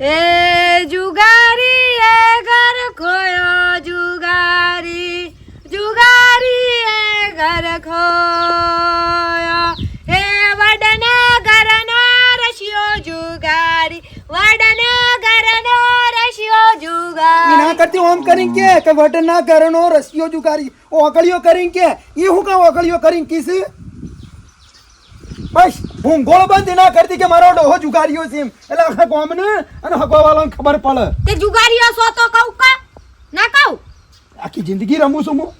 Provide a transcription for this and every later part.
એ જુગારી, એ ઘર ખોયો જુગારી. જુગારી, એ ઘર ખોયો. હે વડના ઘરનો રશિયો જુગારી. વડના ઘરનો રશિયો જુગારી ના કરતી ઓમ કરીને કે કે વડના ના કરનો રસિયો જુગારી. ઓગળિયો કરીને કે, ઈ હું કા ઓગળિયો કરીને કીસી બસ હું ગોળ બંધ ના કરતી કે મારો ડોહો જુગારીઓ છે એટલે આખા ગામને અને હગવા વાળાને ખબર પડે. તે જુગારીઓ છો તો કહું કા? ના કહું? આખી જિંદગી રમું છું હું.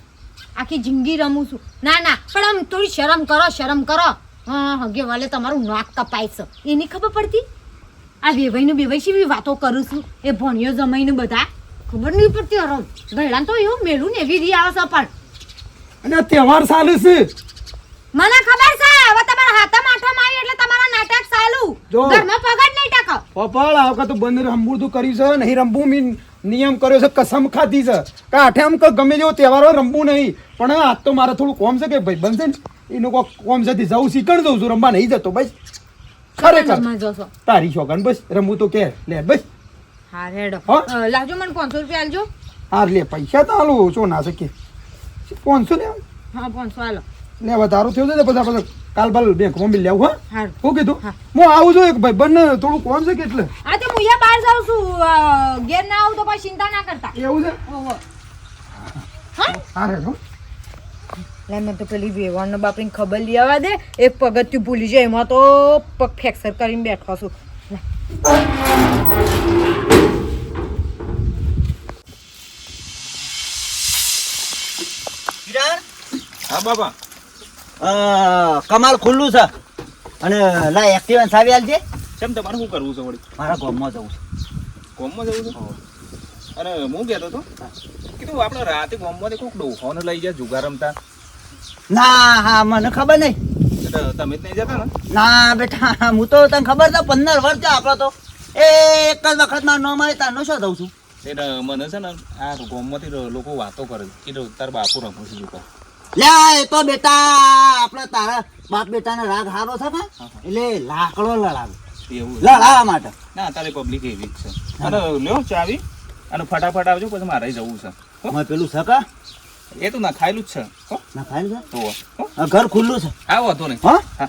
આખી જિંદગી રમું છું. ના ના પણ આમ થોડી શરમ કરો શરમ કરો. હા હગે વાલે તમારું નાક કપાય છે. એની ખબર પડતી? આ વેવાઈનું બેવાઈ શી વાતો કરું છું? એ ભણ્યો જમાઈનું બધા. ખબર નહીં પડતી હરમ ગયડા તો એવું મેલું ને એવી રી આવે છે પણ. અને તહેવાર ચાલુ છે. મને ખબર છે હવે તમારા હાથમાં આઠમ આવી એટલે તમારા નાટક ઘરમાં પગડ નહીં ટકો પપાળ આ વખત બંધ રમવું તું કર્યું છે નહીં રમવું મી નિયમ કર્યો છે કસમ ખાધી છે. કે આઠે આમ ગમે જેવો તહેવાર હોય રમવું નહીં. પણ આ તો મારે થોડું કોમ છે કે ભાઈ બનશે ને એનું કોઈ કોમ છે જવું શીખણ જઉં છું રમવા નહીં જતો બસ. ખરેખર. તારી શોખન બસ. રમવું તો કે લે બસ. હા રેડો. લાવજો મને પાંચસો રૂપિયા આલજો. હા લે પૈસા તો હાલો શું ના શકે પાંચસો લે હા પાંચસો આલો. લે વધારો થયો છે ને પછી કાલ બાલ બેંકમાં બિલ લેવું હા? હું કીધું હા. આવું છું એક ભાઈ બંને થોડું કોમ છે કે હા તો હું યા બહાર જાઉં છું ઘેર ના આવું તો પછી ચિંતા ના કરતા. એવું છે? ઓહો. હા. હા રે જો. લે મને તો પેલી વેવાણનો બાપરીને ખબર લઈ આવવા દે. એક પગથિયું ભૂલી જાય એમાં તો પગ ફ્રેક્ચર કરીને બેઠો છું. હા બાબા અ, કમાલ ખુલ્લું છે. અને લા એક્ટિવા સાવી આલજે કેમ તમારે શું કરવું છે વળી? મારા ગોમમાં જવું છે. ગોમમાં જવું છે? અરે હું કહેતો હતો કીધું આપણે રાતે ગોમમાંથી કોઈક ડોહોને લઈ જાય જુગાર રમતા. ના હા મને ખબર નહીં. એટલે તમે જ નહીં જતા ને? ના બેટા હું તો તને ખબર છે પંદર વર્ષ આપણો તો. એક જ વખત મારું નામ આવે તારનો શું દઉં છું? એટલે મને છે ને આ ગોમમાંથી લોકો વાતો કરે છે. કે તાર બાપુ રમું છું જુગાર. લે એ તો બેટા આપણે તારા બાપ બેટાને રાગ હારો છે ને એટલે લાકડો લડાવે. લડાવવા માટે. ના તારે પબ્લિક એવી જ છે. અને લ્યો ચાવી અને ફટાફટ આવજો પછી મારે જવું છે. હો? મેં પેલું છે એ તો ના ખાયેલું જ છે. હો? ના છે? તો ઘર ખુલ્લું છે. આવો હતો નહીં. હા?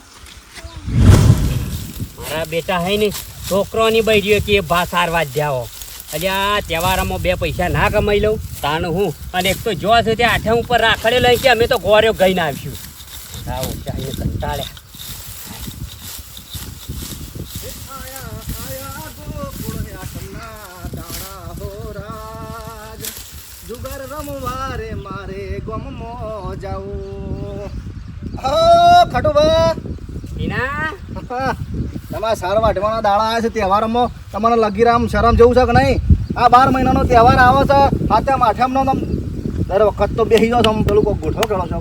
મારા બેટા હે ને છોકરોની બૈરીઓ કે ભા સારવા જાઓ. અલ્યા તહેવારમાં બે પૈસા ના કમાઈ લઉં તાણ હું અને એક તો જો છે તે આઠે ઉપર રાખડે લઈ કે અમે તો ગોર્યો ગઈને આવ્યું આવો ચાહીને કંટાળ્યા જુગાર રમવા રે મારે ગમમો જાઉં ઓ ખટુબા ઈના તમારા સાર વાટવાના દાડા આવ્યા છે તહેવારમાં તમારે લગીરામ શરમ જેવું છે કે નહીં? આ બાર મહિનાનો તહેવાર આવે છે હાથે આઠમનો તમે દર વખત તો બેસી જાઓ છો પેલું કોઈ ગોઠવો કરો છો?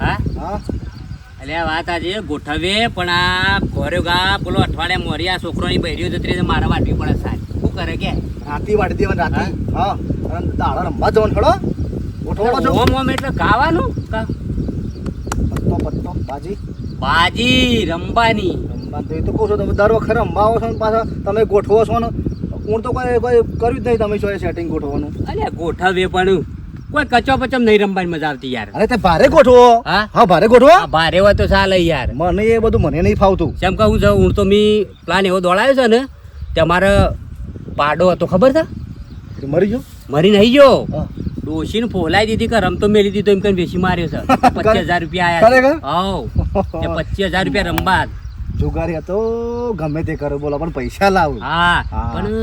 હા? હા? એટલે વાત આજે ગોઠવે પણ આ ગોર્યો ગા પેલો અઠવાડિયા મોરી આ છોકરોની બૈરીઓ જતરી મારા વાટવી પડે સાહેબ. શું કરે કે? રાતી વાટતી હોય રાતી. હા? અને દાડા રમવા જવાનું ખડો ગોઠવો છો? ઓમ ઓમ એટલે ગાવાનું પત્તો પત્તો બાજી. બાજી રંબાની. તો એ તો કહું છો તમે દર વખત રમવા છો ને પાછા તમે ગોઠવો છો ને હું તો કોઈ કોઈ કર્યું જ નહીં તમે છો સેટિંગ ગોઠવવાનું. અલ્યા ગોઠવે પણ. કોઈ કચો પચમ નહીં રમવાની મજા આવતી યાર. અરે તે ભારે ગોઠવો. હા? હા ભારે ગોઠવો. ભારે હોય તો ચાલે યાર. મને એ બધું મને નહીં ફાવતું. જેમ કહું છું હું તો મી પ્લાન એવો દોડાયો છે ને તમારો પાડો હતો ખબર છે? મરી ગયો? મરી નહીં ગયો. હા. ડોશીને ફોલાઈ દીધી કે રમતો મેલી દીધો એમ કરીને વેચી માર્યો છે. પચીસ હજાર રૂપિયા? આયા હાવ. પચીસ હજાર રૂપિયા રમવા જુગારી હતો ગમે તે કરો બોલો પણ પૈસા લાવું. હા. પણ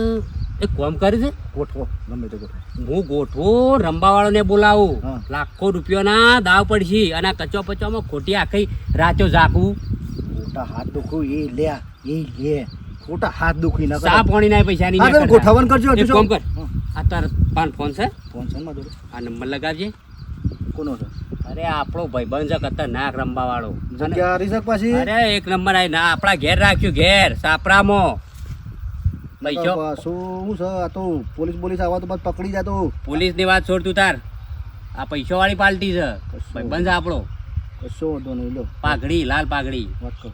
એક કોમ કરી છે? ગોઠવો ગમે તે ગોઠવો. હું ગોઠવો રમવાવાળોને બોલાવું. લાખો રૂપિયાના દાવ પડશે અને કચો પચોમાં ખોટી આખી રાતો ઝાકવું ખોટા હાથ દુખું એ લે એ લે. ખોટા હાથ દુખી ના સા પાણી ના પૈસા ની ગોઠવણ કરજો, એક કોમ કર. આ તાર પાન ફોન છે? ફોન છે મારો? આ નંબર લગાવજે. કોનો છે અરે આપણો ભાઈબંધ છે ખતરનાક રમવા વાળો જગ્યા પાછી? અરે એક નંબર આવી ના આપણા ઘેર રાખ્યું ઘેર સાપરામાં. પૈસો શું છે? આ તો પોલીસ પોલીસ આવા તો બસ પકડી જાય તો. પોલીસની વાત છોડ તું તાર. આ પૈસો વાળી પાર્ટી છે ભાઈબંધ છે આપણો. કશો વાંધો નહીં લો. પાઘડી લાલ પાઘડી. વાત કરો.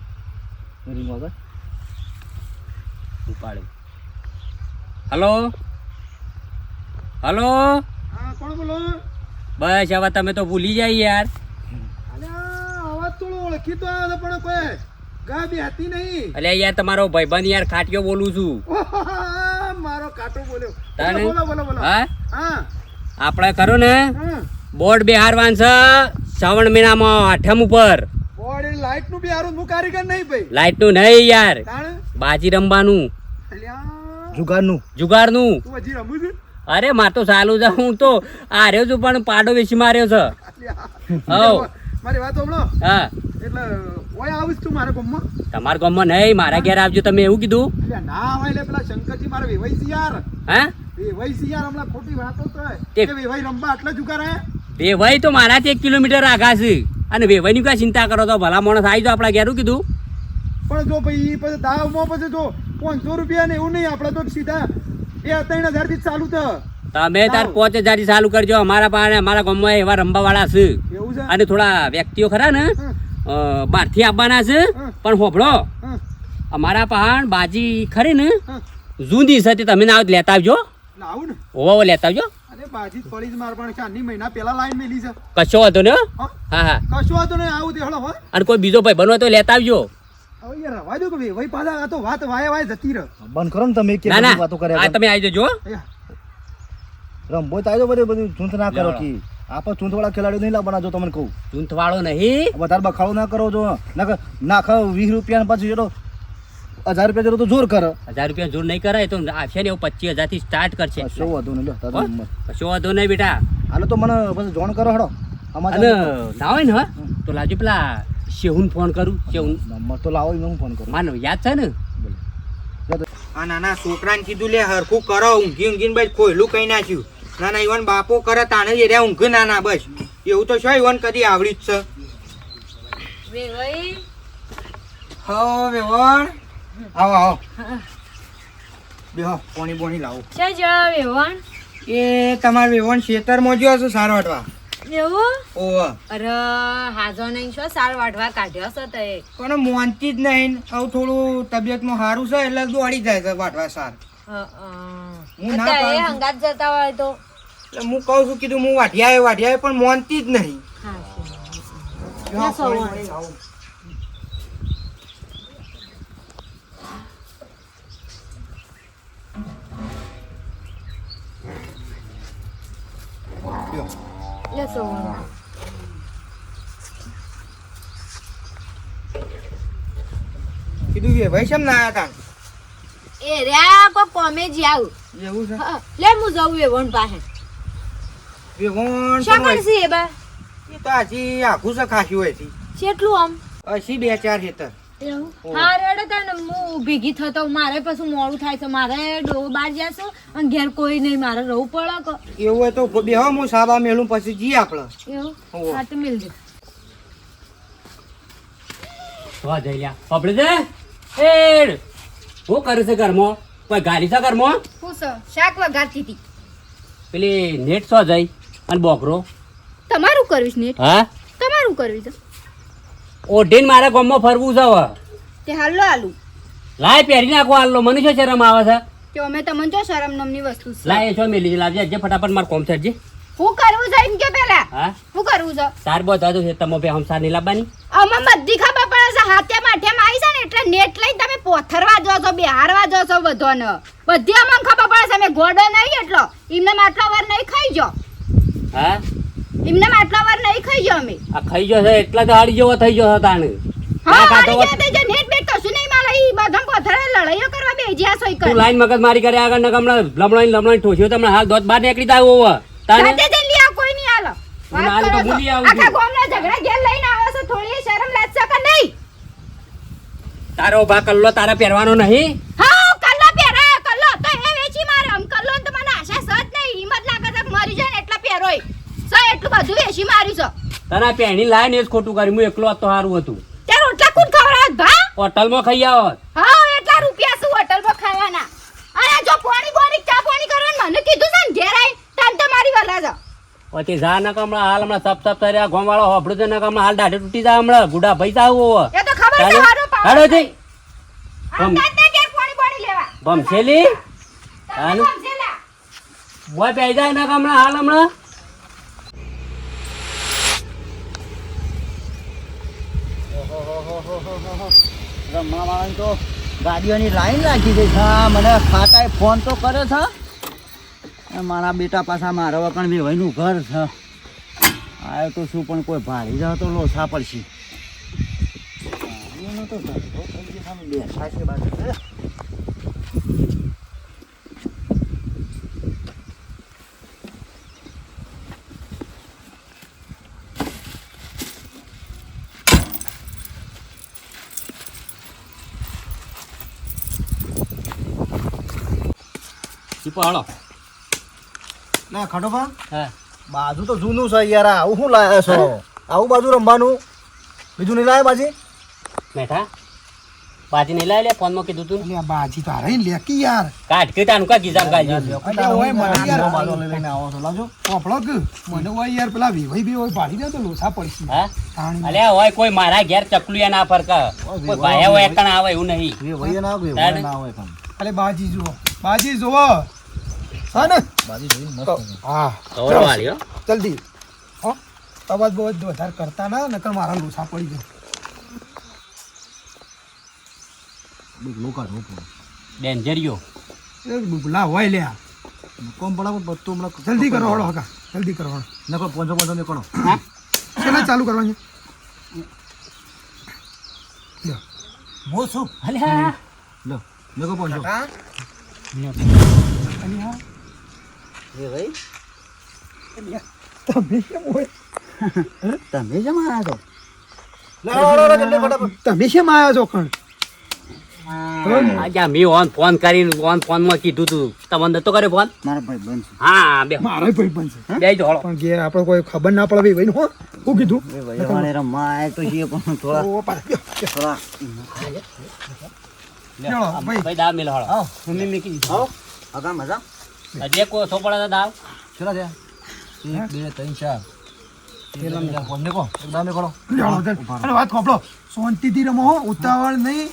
ઉપાડે. હલો? હલો? હા કોણ બોલો? બસ હવે તમે તો ભૂલી જાય યાર. અલ્યા અવાજ થોડો ઓળખી તો આવે પણ કોઈ ગા બી હતી નહીં. અલ્યા યાર તમારો ભાઈબંધ યાર ખાટીયો બોલું છું. મારો કાટો બોલ્યો. તાને? બોલો બોલો બોલો હા? હા. આપણે કરો ને? બોર્ડ બેહારવાન છે શ્રાવણ મહિનામાં આઠમ ઉપર. બોડી લાઈટનું બી હું કારીગર નહીં ભાઈ. લાઈટનું નહીં યાર. બાજી રમવાનું. અલ્યા. જુગારનું. જુગારનું. તું હજી રમું છું? અરે માર તો ચાલુ છે હું તો આર્યો છું પણ પાડો વેચી માર્યો છે. અલ્યા મારી વાત સાંભળો. હા. એટલે ઓય આવીશ તું મારા ગામમાં. તમારા ગામમાં નહીં મારા ઘેર આવજો તમે એવું કીધું? અલ્યા ના આવે એટલે પેલા શંકરજી મારા વેવાઈ છે યાર. હા? વેવાઈ છે યાર હમણાં ખોટી વાતો તો કે વેવાઈ રમવા આટલા જુગાર હે વેવાઈ તો મારાથી એક કિલોમીટર આગા છે. અને વેવાઈની કઈ ચિંતા કરો તો ભલા માણસ આવી જાઓ આપણા ઘેરું કીધું? પણ જો ભાઈ પછી દાવમાં પછી જો પાંચસો રૂપિયા ને એવું નહીં આપણે તો સીધા બે ત્રણ હજારથી ચાલુ થ. તમે તાર પાંચ હજારથી ચાલુ કરજો. અમારા પાસે અમારા ગામમાં એવા રમવાવાળા છે. અને થોડા વ્યક્તિઓ ખરા ને બહારથી આવવાના છે. પણ હોભળો. અમારા પહાણ બાજી ખરી ને. જૂની છે તે તમે ના આવો લેતા આવજો. ને ઓવો લેતા આવજો. બાજી જ જ માર પણ ચારની મહિના પેલા લાઈન મેલી છે. કશો વાંધો ને હા. હા. કશો વાંધો નહીં આવું અને કોઈ બીજો ભાઈ બનવો તો લેતા આવજો. બંધ બધી ના કરો કે. આપણે વાળા ખેલાડીઓ નહીં લાવવાના જો તમને કહું. ચૂંથવાળો નહીં? વધારે બખાડો ના કરો જો. નાખો વીસ રૂપિયા પછી હજાર રૂપિયા જેટલો તો જોર કરે. હજાર રૂપિયા જોર નહીં કરાય તો છે ને એવું પચીસ હજારથી સ્ટાર્ટ કરશે. કશો વધુ નહીં. કશો વાંધો નહીં બેટા. હાલો તો મને પછી જોણ કરો હડો. અમારા ના હોય ને તો લાવજો પેલા શેહુન ફોન કરું શેહુન નંબર તો લાવો એનો હું ફોન કરું. માનો યાદ છે ને? આ નાના છોકરાને કીધું લે હરખું કરો ઊંઘી ઊંઘીને બસ કોયલું કહી નાખ્યું નાના ઈવન બાપો કરે તાણે જ એર્યા ઊંઘ નાના બસ. એવું તો શું ઈવન કદી આવડ્યું જ છે? હો વેવણ. આવો આવો. બેહો પોણી બોણી લાવો. છે જ વેવણ? એ તમારે વેવણ ખેતરમાં જો હશે સારો હટવા એવું? ઓવ અરે હાજો નહીં છો સાર વાઢવા કાઢ્યો છે તે. પણ મોનતી જ નહીં હવે થોડું તબિયતમાં સારું છે એટલે દોડી જાય છે વાટવા સાર હું ના પાડું. હંગાત જતા હોય તો? એટલે હું કહું છું કીધું હું વાઢી આવ્યો પણ મોનતી જ નહીં. હા લે સવારે. કીધું કે ભાઈ કેમ ના આવ્યા તા એ રે કો કોમે જ આવું એવું છે લે હું એ વેવણ પાસે વેવણ વણ પણ સી એ બા એ તો આજી આખું છે ખાસી હોય છે કેટલું આમ અસી બે ચાર હેતર હા રેડો તને હું ભેગી થતો. મારે પછી મોડું થાય છે. મારે ડો બાર જશો અને ઘેર કોઈ નહીં. મારે રહવું પડે એવું હોય તો બે હું સાબા મેલું પછી આપણે એવું? હા. તો મિલજો તો જઈ લ્યા. પપડે છે એ શું કરે છે ઘરમાં? કોઈ ગાડી છે ઘરમાં? હું શાક વઘારતી હતી પેલી નેટ સો જઈ? અને બોકરો. તમારું કરવીશ નેટ? હા? તમારું કરવી છે. ઓઢીને મારા ગામમાં ફરવું છે હવે. તે હાલો હાલુ લાય પહેરી નાખો હાલો મને શું શરમ આવે છે? કે અમે તમને જો શરમ નામની વસ્તુ છે. લાય છો મેલી લાવજે જે ફટાફટ માર કોમ છે હું કરવું છે એમ કે પેલા? હા? હું કરવું છે? સાર બો હતો છે તમે બે હમસાર નહીં લાવવાની. આમાં બધી ખબર પડે છે હાથે માઠેમાં આવી છે ને એટલે નેટ લઈને તમે પોથરવા જો છો બિહારવા જો છો બધાને. બધી અમને ખબર પડે છે અમે ગોડો નહીં એટલો. એમને માટલો વાર નહીં ખાઈ જો. હા? એમને માટલો વાર નહીં ખાઈ અમે આ ખાઈ જશે એટલા તો હાડી જેવો થઈ જશે તાણે હા ખાતો મારી હોત. નેટ બેટ કશું નહીં મારે ઈ બધા પોથરે લડાઈઓ કરવા બેજ્યા છો ઈ તું લાઈન મગજ મારી કરે આગળ ને હમણાં લમણાઈ લમણાઈ ઠોસ્યો તમને હાલ દોત બહાર નીકળી કોઈ નહીં હાલો હું હાલ તો વાત કરો છો. ભૂલી આવું છું. આખા ગામના ઝઘડા ઘેર લઈને આવો છો થોડી શરમ લાગશે કે નહીં તારો ભા કલ્લો તારે પહેરવાનો નહીં હા કલ્લો પહેરાયો કલ્લો તો એ વેચી મારે આમ કલ્લો ને તો મને આશા સજ નહીં હિંમત લાગે છે કે મરી જાય ને એટલા પહેરોય સો એટલું બધું વેચી માર્યું છે તને પેણી લાય ને જ ખોટું કર્યું. હું એકલો હોત તો સારું હતું. ત્યાં રોટલા કોણ ખવડાવત ભા? હોટલમાં ખાઈ આવત હા એટલા રૂપિયા શું હોટલમાં ખાવાના? અરે જો પાણી બોરી ચા પાણી કરવાનું મને કીધું છે ને ઘેર આઈ તાન તમારી વાલા છે પછી જા ના હમણાં હાલ હમણાં સપ સપ કર્યા ગોમ વાળો હોપડું છે ને હમણાં હાલ દાઢે તૂટી જાય હમણાં. ગુડા ભાઈ જાવ હોવે એ તો ખબર છે હારો હાલો જઈ. ભમશેલી હાલ. બોય બે જાય ને હમણાં હાલ હમણાં. રમવા વાળાની તો ગાડીઓની લાઈન લાગી ગઈ છે. મને ખાતાએ ફોન તો કરે છે મારા બેટા પાછા મારા વખણ વેવાઈનું ઘર છે. આવ્યો તો શું, પણ કોઈ ભારી જાવ તો લોસા પડશે. બેઠા છે ચીપો હાલો. ના ખડોબા હા. બાજુ તો જૂનું છે યાર આવું શું લાયા છો આવું બાજુ રમવાનું? બીજું નહીં લાયા બાજી? મેઠા? પાછી નહીં લાવી લે ફોનમાં કીધું તું અલ્યા બાજી તારે લેકી યાર. કાટ કે તાનું કા ગીઝામ ગાજી અલ્યા ઓય મને યાર બાજુ લઈને આવો તો લાજો. પોપડો કે? મને ઓય યાર પેલા વિવઈ બી હોય પાડી દે તો લોસા પડશે. હા? તાણી અલ્યા હોય કોઈ મારા ઘેર ચકલુયા ના ફરકા. કોઈ ભાયા હોય એકણ આવે એવું નહીં. એ વઈએ ના આવે ના આવે પણ. અલે બાજી જુઓ. બાજી જુઓ. હા ને બાજી જોઈને મસ્ત હા. તો વાળી હો જલ્દી. હો. અવાજ બહુ વધારે કરતા ના નકર મારા લોસા પડી જાય. બુગલો કાઢવો પડે ડેન્જરિયો એ બુગલા હોય લ્યા. કોમ પડાવો બધું હમણાં જલ્દી કરો હળો હકા જલ્દી કરો હળો. નકર પોંચો પોંચો ને કરો. કેટલા ચાલુ કરવાની? હું. છું અલ્યા લો નકો પોંચો અલ્યા એ ભાઈ? તમે કેમ હોય? તમે આવ્યા છો? તમે કેમ આવ્યા છો કણ આજે મેં ઓન ફોન કરીને કીધું તું. તમને તો કરે ફોન? મારા ભાઈ બંધ હા બે. મારો ભાઈ બનશે. બે જ પણ ઘેર આપણે કોઈ ખબર ના પડે ભાઈ હો કીધું? છે ભાઈ અમારે રમવા આવ્યા તો છીએ પણ થોડા ઓ, પાછા, થોડા લ્યો, ભાઈ. ભાઈ દાવ મેલ હળો. આવો. મમ્મી મેં કીધું. આવો આગા મજા? હજી સોપડા દાવ એક બે ત્રણ ચાર. લ્યો, વાત શાંતિથી રમો ઉતાવળ નહીં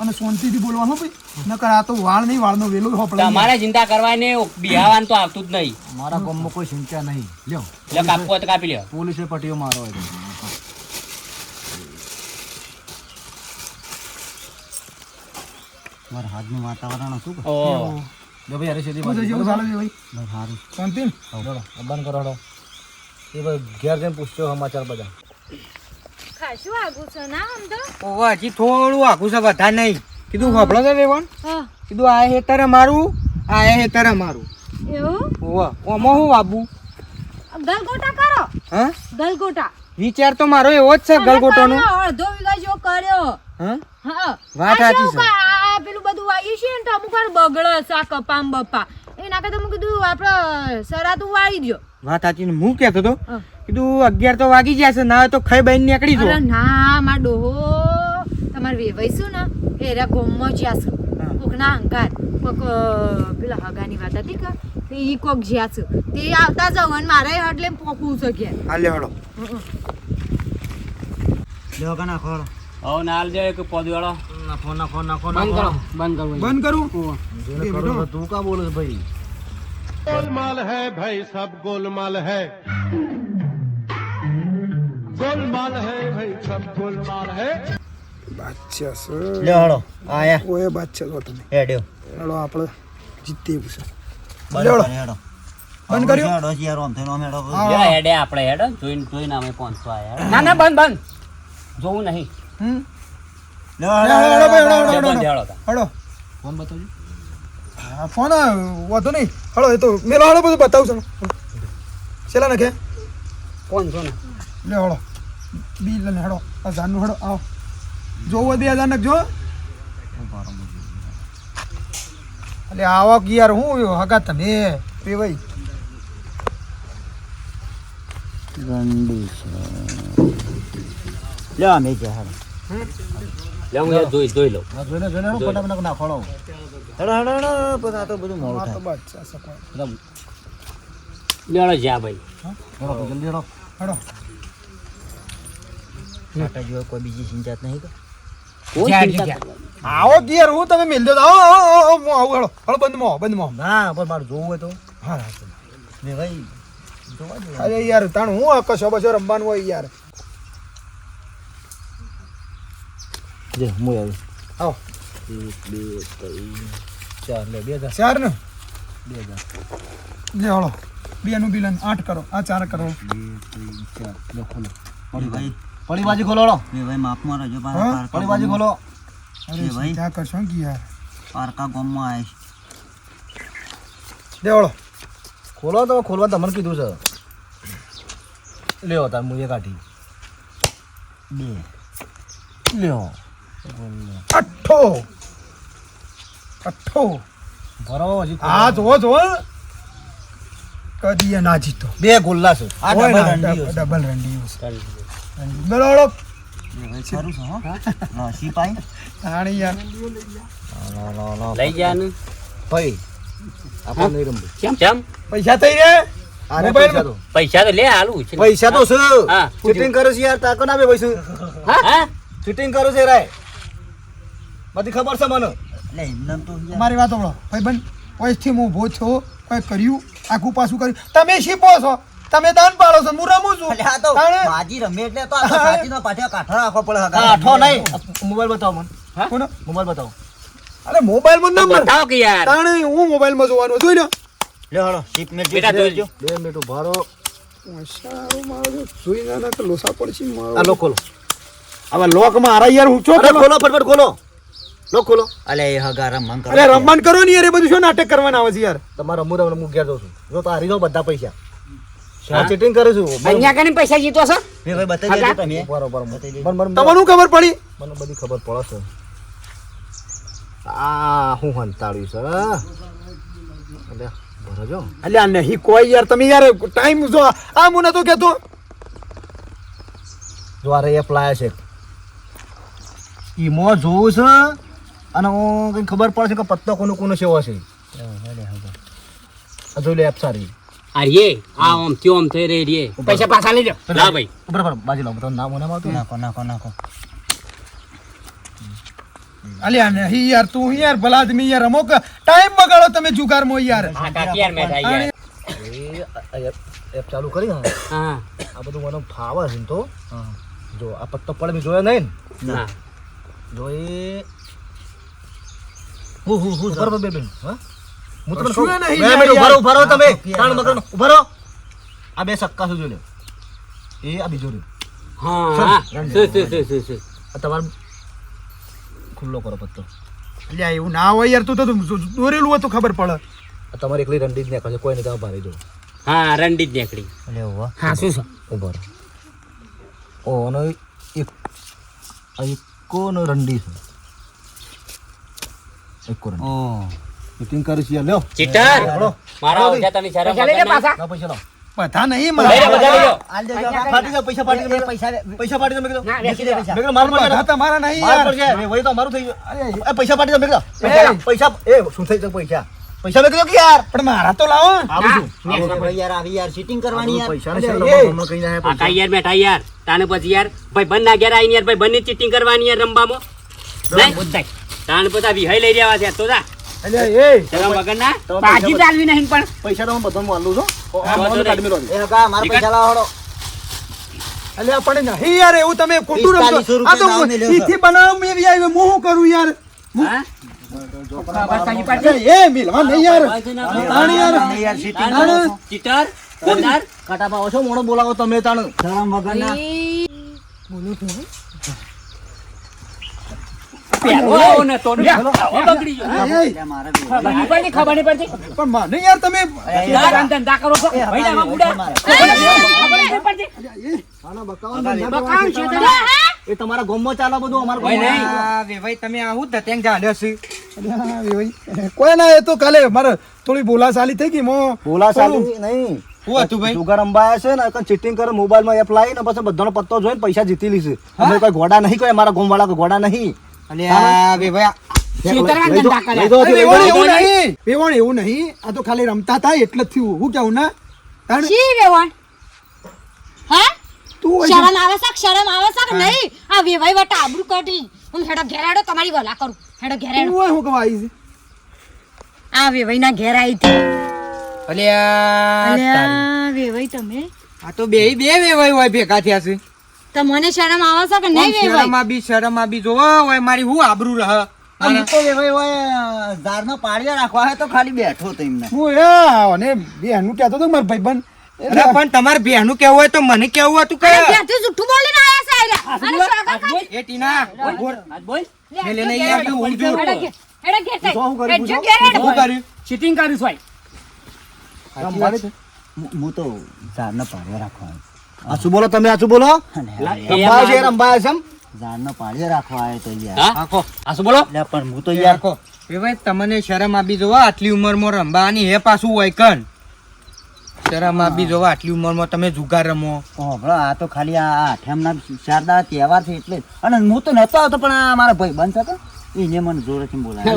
અને શાંતિથી બોલવાનું ભાઈ. નકર આ તો વાળ નહીં વાળનો વેલો હોપડે તમારે ચિંતા કરવાની બિહાવાનું તો આવતું જ નહીં. મારા ગામમાં કોઈ ચિંતા નહીં. લ્યો કાપવું હોય તો કાપી લ્યો. પોલીસે પટીઓ મારો હોય મારા હાથનું વાતાવરણ ઓ જો ભાઈ અરે સીધી શું જેવું ચાલે છે ભાઈ? સારું. શાંતિ? બંધ કરો હડો એ ભાઈ ઘેર જઈને પૂછજો સમાચાર બધા. ખાસું આગું છે ના આમ તો? ઓવે હજી થોડું આખું છે બધા નહીં. કીધું હોભળો છે વેવણ? કીધું આ હેતરે મારું આ હેતરે મારું. એવું? ઓવે ઓમાં હું આબુ ગલગોટા કરો? હા? ગલગોટા. વિચાર તો મારો એવો જ છે ગલગોટોનો. અડધો કર્યો. હા? હા. વાત સાચી શું છે. કા- આ પેલું બધું વાયું છે ને તો અમુક વાર બગડે છે આ કપામ બપા. એના કરતા મેં કીધું આપણે સરાતું વાળી દ્યો. વાત સાચી ને હું કહેતો તો કીધું અગિયાર તો વાગી ગયા છે ના તો ખાઈ બહેન નીકળી જો ના માર ડોહો. તમારે વેવાઈશું ને એરા ગોમમાં જ્યાં છે. હા. કોકના અંગાર કોક પેલા હગાની વાત હતી કે તે ઈ કોક જ્યાં છે. તે આવતા જવન મારે એટલે પોકવું છે કે હાલે હળો લેવા કના નાખો હળો નાલ જાય કે પોદ વાળો નાખો નાખો નાખો બંધ કરો બંધ કરો બંધ કરું જેને કરો તો તું કા બોલે છે ભાઈ गोलमाल है भाई सब गोलमाल है गोलमाल है भाई सब गोलमाल है બાદશાહ છે લે હળો આયા ઓએ બાદશાહ છો તમે હેડ્યો હેડો આપણે જીતી એવું છે બંધ લેવડો. કરી હેડો બંધ કર્યું? હેડો યાર આમ થઈને આમ હેડો હા. લ્યો હેડે આપણે હેડો જોઈને જોઈને અમે પહોંચતો આયા ના ના બંધ બંધ જોવું નહીં હમ ફોન બતાવજો. હા ફોન વાંધો નહીં. હળો એ તો મેલો હળો બધું બતાવું છું છેલ્લા નાખે. Phone phone. ને લે હળો બી લઈને હળો આ જાનનું હળો આવો. જોવો બે હજાર નાખજો એટલે આવો કે યાર હું હગા તમે? એ ભાઈ. ગંડી છે. લે અમે ક્યાં હેડો? લે હું એ જોઈ જોઈ લઉં. હા, જોઈને જોઈને હેડો ફટાફટ નાખો હળો હેડો હેડો પણ આ તો બધું મોડું આ તો થાય. કોઈ. લેડો જા ભાઈ. હેડો જલ્દી હેડો હડો. નાટા જેવા કોઈ બીજી ચિંતા જ નહીં કે? આવો દિયર હું તમે મેલ દો. આવો આવો આવો, આવો હું આવું બંધ હેડો બંધમાં આવો, બંધમાં ના પણ મારું જોવું હોય તો. હા હા ને ભાઈ અરે યાર તાણ હું આ કશો બશો રમવાનું હોય યાર? જે હું આવી આવો એક બે ત્રણ ચાર લે બે હજાર ચાર ને બે હજાર લે હળો બે નું બિલન આઠ કરો આ ચાર કરો બે ત્રણ ચાર લો ખોલો પડી ભાઈ પડી બાજી ખોલો લો બે ભાઈ માપમાં રહેજો? પડી બાજી ખોલો અરે ભાઈ. સીધા કરશો કે યાર પારકા ગામમાં આવીશ લે હળો ખોલો તમે ખોલવા તમને કીધું છે લ્યો તાર મુએ કાઢી બે લ્યો અઠ્ઠો. અઠ્ઠો. બરાબર હજી. આ જોવો જોવો કદી ના જીતો. બે ગોલ્લા છે. આ ડબલ. ડબલ રંડી એ ભાઈ ખરું છે હો. ના સિપાઈ. આણી યાર. લો, લો, લો. લઈ જા ને. ભાઈ આપણ નહીં રમવું કેમ? કેમ? પૈસા થઈ રે પૈસા તો. પૈસા તો લે આલુ પૈસા તો છે. હા. ચીટિંગ કરો છે યાર તાકો ના બે પૈસા. હા? ચીટિંગ કરો છે રાય બધી ખબર છે મને? એટલે એમને તો મારી વાત સાંભળો. ભાઈ બન વયથી હું ભો છો કોઈ કર્યું આખું પાછું કર્યું. તમે શીપો છો. તમે દાન પાડો છો. હું રમું છું. એટલે આ તો બાજી રમે એટલે તો સાચીનો પાછો કાઠો રાખવો પડે આઠો નહીં. મોબાઈલ બતાવો મને. કોનો? મોબાઈલ બતાવો. અરે મોબાઈલમાં નંબર. બતાવો કે યાર. તાણે હું મોબાઈલમાં જોવાનું? જોઈ લો. લે હળો શીપમેટ બેટા જોઈ બે મિનિટ ભારો સારું મારું જોઈ ના ના લોસા પડશે મારો. આ લો ખોલો. હવે લોક મારા યાર હું ચો અરે ખોલો ફટફટ ખોલો. લો ખોલો અલે એ હગા રમણ કરો. અરે રમણ કરો ને યાર એ બધું શું નાટક કરવાના આવે છે યાર? તમારા હું તમને હું ઘેર જાઉં છું. જો તારી હારી બધા પૈસા. શું ચીટિંગ કરે છું. અહીંયા કને પૈસા જીતો છો? બે ભાઈ બતાવી દેજો તમે. બરોબર તમને શું ખબર પડી? મને બધી ખબર પડે છે. આ હું હંતાડ્યું છે અલે ભરો જો. અલ્યા નહીં કોઈ યાર તમે યાર ટાઈમ જો આ મને નતો કેતો જો આ એપ લાયા છે. ઈમો જોવું છે. અને હું કંઈ ખબર પડશે કે પત્તો કોનો કોનો સેવો છે. આ જોઈ લે એપ સારી. અરે આ ઓમ થયો ઓમ થઈ રહી રે પૈસા પાછા લઈ લો લા ભાઈ. બરાબર બાજુ લાવો તમારું નામ મને આવતું નાખો નાખો નાખો. અલ્યા નહીં યાર તું યાર ભલા આદમી યાર. અમુક ટાઈમ બગાડો તમે જુગારમાં યાર. હા કાકી યાર મેઠા યાર. એપ એપ ચાલુ કરી હા. આ બધું મને ફાવે છે ને તો. જો આ પત્તો પડે મેં જોયો નહીં ના. જો એ હું હું હું બરાબર બે બેન હું. તમને કહું. બે મિનિટ ઊભા રહો, તમે. ત્રણ મગરનો ઊભા આ બે સક્કા છે જોઈ એ આ બીજો રહ્યો. હા હા. શું શું શું શું શું? આ તમારે ખુલ્લો કરો પત્તો. અલ્યા એવું ના હોય યાર તું તો દોરેલું હતું ખબર પડે. તમારે એકલી રંડી જ નાખો કોઈ નહીં તમે ભારે જો હા રંડી જ નીકળી હોવા હા શું છે ઊભા રહો. ઓ અને એક આ એકો ને રંડી છે? મિટિંગ કરી છે લ્યો. ચીટર મારા ઓજાતાની નહીં. ના પૈસા બધા નહીં લે, બધા જાઓ પૈસા જાઓ પૈસા કીધું. માર પડશે બધા તમારા નહીં વળી તો અમારું થઈ ગયું. એ પૈસા પાટી. પૈસા એ શું થઈ પૈસા? પૈસા મેં કીધું કે યાર. પણ મારા તો લાવો. આવું ભાઈ યાર આવી યાર ચીટિંગ કરવાની યાર. પૈસા ને કઈ ના આ કાંઈ યાર બેઠા યાર. તાને પછી યાર ભાઈ બંધ ના ઘેર આવીને યાર ભાઈ બંને ચીટિંગ કરવાની યાર રમવામાં નહીં? તાને બધા વિહાઈ લઈ રહ્યા છે તો જા. અલ્યા એ શરમ વગર ના તમે બાજી પૈસા ચાલવી નહીં પણ. પૈસા તો હું બધું મને કાઢી મેલો એ હગા મારા પૈસા લાવો અલ્યા પણ નહીં યાર એવું તમે ખોટું રમશો આ તો રૂપિયા દાવ મેલ્યો છે. ઈથી બનાવ મેં બી આવ્યો. હું કરું યાર? એ મિલવા નહીં યાર. તાણી યાર. યાર ચીટિંગ તાણે. કરો છો. ચીટર કાટા પાવો છો મોણો બોલાવો તમે તાણ. શરમ વગરના પેલો આવો ને તોડ બગડી ગયો. એ, એટલે મારા બે- ખબર નહીં પડતી ખબર નહીં પડતી. પણ મને યાર તમે ધંધા ધંધા કરો છો. ભાઈ ના ખબર નહીં પડતી. બકામ છે તને એ તમારા ગામમાં ચાલે બધું અમારા ભાઈ નહીં. આ તમે આવું જ ધતેંગ ઝાલ્યો છે. કોઈ ના એ તો કાલે મારે થોડી બોલાશાલી થઈ ગઈ મો. બોલા નહીં. શું હતું ભાઈ? અંબાયા છે ને કંઈ ચીટિંગ કરે મોબાઈલમાં એપ લાવી ને પછી બધાનો પત્તો જોઈને પૈસા જીતી લીધું અમે કોઈ ઘોડા નહીં કોઈ અમારા ગામવાળા કોઈ ઘોડા નહીં. વેવાઈ વેવણ એવું નહીં. આ તો ખાલી રમતા હતા એટલે જ થયું. હું કેવું ના? વેવણ હે? તું શરમ આવે છે શરમ આવે છે નહીં? આ વેવાઈ વટા આબરૂ કાઢી. હું હેડો ઘેરાડો તમારી વલા કરું. હેડો ઘેર હેડો હું કવા આવી આ વેવાઈના ઘેર આવી હતી. અલ્યા. વેવાઈ તમે. આ તો બે બે વેવાય હોય ભેગા થયા છે. તમને શરમ આવે છે કે નહીં વેવાઈ શરમ બી શરમ બી જોવા હોય મારી હું આબરૂ રહ? અને તો ભાઈ હોય ઝાડનો પાળિયા રાખવા હોય તો ખાલી બેઠો તો એમને. હું એ અને બેનું કહેતો હતો મારા ભાઈબંધ. અરે પણ તમારે બેનું કેવું હોય તો મને કેવું હતું કે જુઠ્ઠું બોલીને આયા છે આયરા. એ ટીના. બોલ કર્યું? ચીટિંગ કર્યું છે હું- હું તો ઝાડનો પાળિયા રાખવા. આછું બોલો તમે આછું બોલો? રંભાય છે મારું- છે ઝાડનો રાખવા આવ્યો તો યાર. હા? આખો આ બોલો? લે પણ હું તો યાર આખો એ ભાઈ તમને શરમ આપી જોવા આટલી ઉંમરમાં રમવાની હે પાછું હોય કન શરમ આપી જોવા આટલી ઉંમરમાં તમે જુગાર રમો. હોભળો, આ તો ખાલી આ આઠમના શારદા તહેવાર છે એટલે અને હું તો નતો આવતો પણ આ મારા ભાઈ બંધ હતો એને મને જોરેથી બોલાવ્યો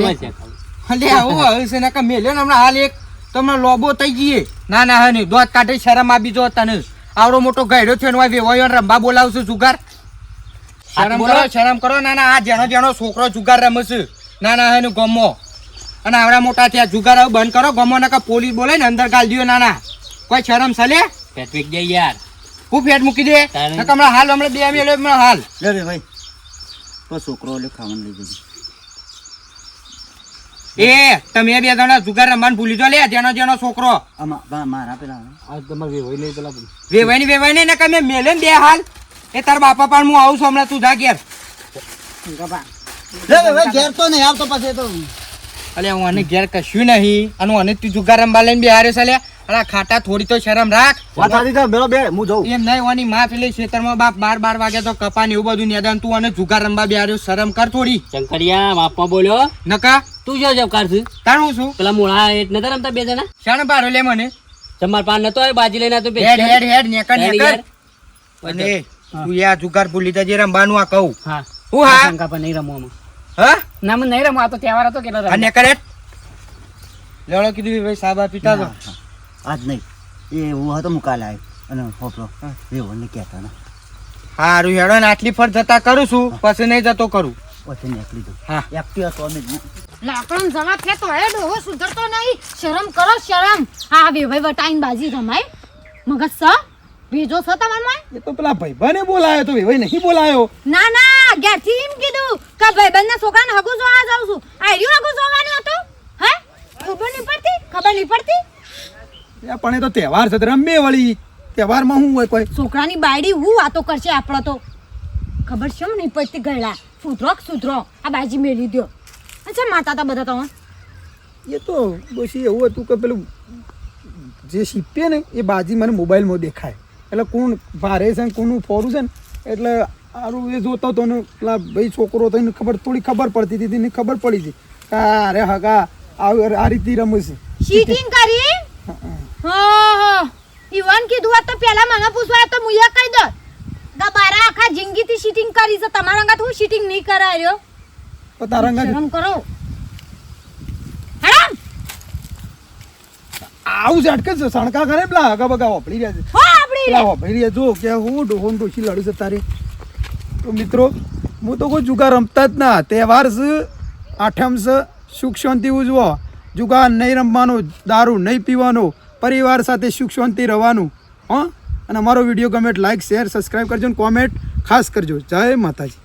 અલે આવું હવે છે ને કે મેલ્યો ને હમણાં હાલ એક. તમને લોબો થઈ જઈએ ના ના હે નહીં દોત કાઢે શરમ આપી જો તને. આવડો મોટો ગાયડો છે ને હોય વેવાયો રમવા બોલાવશે જુગાર. શરમ કરો શરમ કરો. ના ના આ જેનો જેનો છોકરો જુગાર રમે છે ના ના એનું ગમો. અને આવડા મોટા ત્યાં જુગાર હવે બંધ કરો ગમો ના કે પોલીસ બોલે ને અંદર ગાલ દો ના ના. કોઈ શરમ સલે? યાર. હું ફેટ મૂકી દે? હમણાં હાલ હમણાં બે હાલ. લે ભાઈ. છોકરો એટલે ખાવાનું લઈ જજો. એ તમે બે જણા જુગાર રમવાનું ભૂલી જો લે જેનો જેનો છોકરો. મારા પેલા આ તમારે વેવાઈ નહીં પેલા વેવાઈ ને વેવાઈ નહીં કમે મેલે ને બે હાલ. એ તાર બાપા પણ હું આવું છું હમણાં તું જા ઘેર. ઘેર તો નહીં આવતો પછી તો. અલે હું આને ઘેર કશું નહીં. અને હું આને તું જુગાર રમવા લઈને બે હારે છે લે. અરે આ ખાટા થોડી તો શરમ રાખ. બેલો બે હું જઉં. એમ નહીં વાની માં પેલી ખેતરમાં બાપ બાર બાર વાગે તો કપા ને એવું બધું નેદાન તું અને જુગાર રમવા બે હારે શરમ કર થોડી. શંકરિયા બાપમાં બોલ્યો. નકા તું જો જબકાર છે તાર હું છું? પેલા મોળા એ નતા રમતા બે જણા? શાણ બારો લે મને. તમાર પાન નતો આવ્યો બાજી લઈને તો હેડ હેડ હેડ નેકર નેકર. અને તું યા જુગાર ભૂલી જજે રમવાનું આ કહું. હા. હું હા? શંકા પર નહીં રમવામાં હા? ના મને નહીં રમવા તો તહેવાર હતો કેટલો આ નેકર હેડ. લેવડો કીધું ભાઈ સાબા પીતા તો. આજ નહીં. એ એવું હતો હું કાલે આવ્યો અને હોપલો એવું ને કહેતા ને. હારું હેડો ને આટલી ફર જતા કરું છું. પછી નહીં જતો કરું. પછી નીકળી દઉં હા. એકટી હતો અમે જ. લાકડમ જવા થયા તો હે ડોહો સુધરતો નહીં. શરમ કરો શરમ. આ વેવાઈ વટાઈન બાજી રમાય મગજ સ. ભેજો છો તમારમાં એ તો પેલા ભાઈબાને બોલાયો તો ભાઈ નહીં બોલાયો. ના ના ઘેરથી એમ કીધું કે ભાઈબંધના છોકરાને હગુ જોવા જાઉં છું. આર્યું હગુ જોવાનું હતું? હે? ખબર નહીં પડતી? ખબર નહીં પડતી? એ પણ એ તો તહેવાર છે રમે વળી. તહેવારમાં શું હોય કોઈ? છોકરાની બાયડી હું વાતો કરશે આપણો તો. ખબર છે નહીં પડતી ગયેલા સુધરો સુધરો? આ બાજી મેળવી દ્યો. અચ્છા માતા હતા બધા તમે એ તો બસ એવું હતું કે પેલું જે શીપીએ ને એ બાજી મને મોબાઈલમાં દેખાય. એટલે કોણ ભારે છે ને કોનું ફોરું છે ને એટલે સારું એ જોતો હતો ને પેલા ભાઈ છોકરો હતો એને ખબર થોડી ખબર પડતી હતી એને ખબર પડી હતી કે અરે હગા આ આ રીતે રમે છે. ચીટિંગ કરી? હા. ઈવન કીધું હોત તો પહેલા મને પૂછવા તો મુયા કહી દો દબારા આખા જિંદગીથી શીટિંગ કરી છે. તમારા અંગાત હું શીટિંગ નહીં કરાયો તો તારા શરમ કરો. આવું છે અટકે છે સણકા કરે પેલા હગા બગા વાપરી રહ્યા છે પેલા વાપરી રહ્યા જો કે હું ડોહોન ડોશી લડું છે તારે. તો મિત્રો હું તો કોઈ જુગાર રમતા જ ના. તહેવાર છે આઠમ છે સુખ શાંતિ ઉજવો. જુગાર નહીં રમવાનો દારૂ નહીં પીવાનો પરિવાર સાથે સુખ શાંતિ રહેવાનું. હં? અને અમારો વીડિયો ગમે લાઈક શેર સબસ્ક્રાઈબ કરજો અને કોમેન્ટ ખાસ કરજો. જય માતાજી.